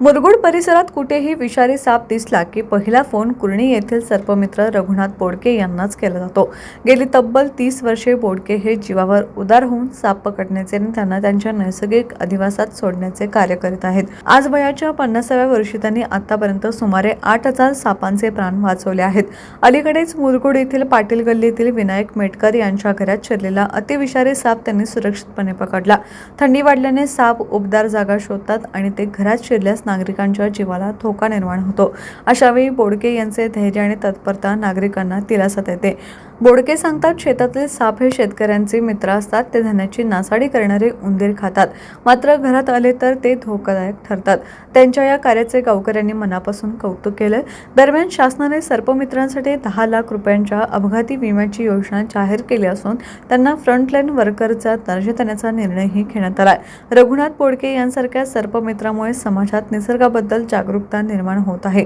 मुरगुड परिसरात कुठेही विषारी साप दिसला की पहिला फोन कुर्णी येथील सर्पमित्र रघुनाथ बोडके यांनाच केला जातो. गेली तब्बल तीस वर्षे बोडके हे जीवावर उदार होऊन साप पकडण्याचे आणि त्यांना त्यांच्या नैसर्गिक अधिवासात सोडण्याचे कार्य करीत आहेत. आज वयाच्या पन्नासाव्या वर्षी त्यांनी आतापर्यंत सुमारे आठ हजार सापांचे प्राण वाचवले आहेत. अलीकडेच मुरगुड येथील पाटील गल्लीतील विनायक मेटकर यांच्या घरात शिरलेला अतिविषारी साप त्यांनी सुरक्षितपणे पकडला. थंडी वाढल्याने साप उबदार जागा शोधतात आणि ते घरात शिरल्यास नागरिकांच्या जीवाला धोका निर्माण होतो. अशावेळी बोडके यांचे धैर्य आणि तत्परता नागरिकांना दिलासा देते. बोडके सांगतात शेतातील साप हे शेतकऱ्यांचे मित्र असतात ते धान्याची नासाडी करणारे उंदीर खातात. मात्र घरात आले तर ते धोकादायक ठरतात. त्यांच्या या कार्याचे गावकऱ्यांनी मनापासून कौतुक केलं. दरम्यान शासनाने सर्पमित्रांसाठी दहा लाख रुपयांच्या अपघाती विम्याची योजना जाहीर केली असून त्यांना फ्रंटलाईन वर्करचा दर्जा देण्याचा निर्णयही घेण्यात आला रघुनाथ बोडके यांसारख्या सर्पमित्रामुळे समाजात निसर्गाबद्दल जागरूकता निर्माण होत आहे.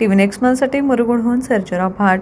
टीव्ही नेक्स्ट मनसाठी मुरगुडहून सर्जरा भाट.